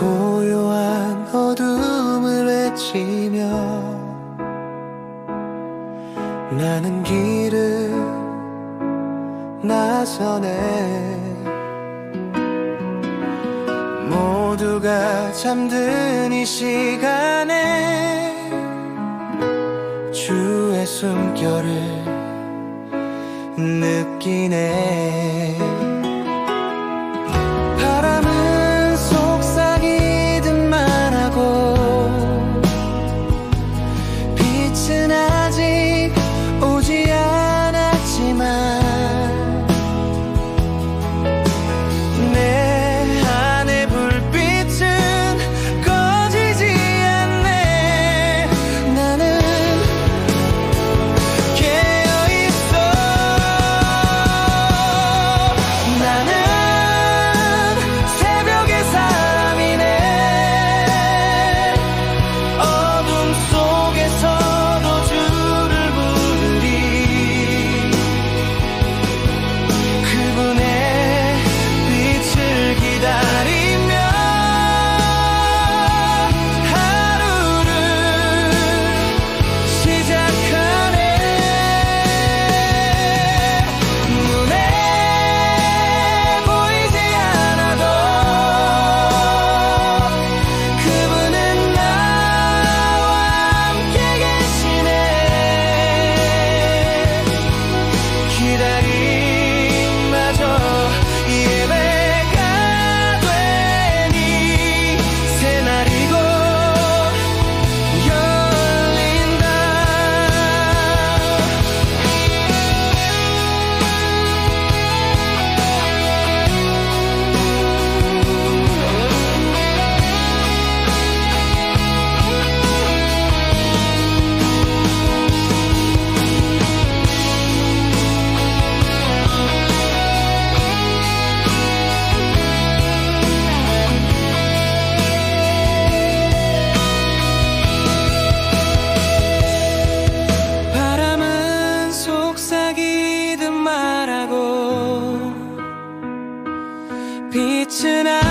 고요한 어둠을 외치며 나는 길을 나서네. 모두가 잠든 이 시간에 주의 숨결을 느끼네. na, na. 빛은 아